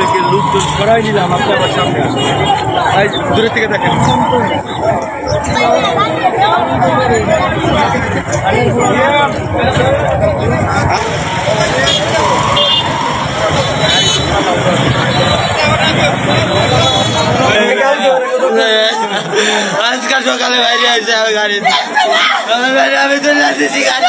আমরাই নিলাম আপনি আমার সামনে আসুন এই দূরে থেকে দেখেন। আজকাল সকালে বাইরে আসছে আমি গাড়িতে। আমি তো যাচ্ছি গাড়ি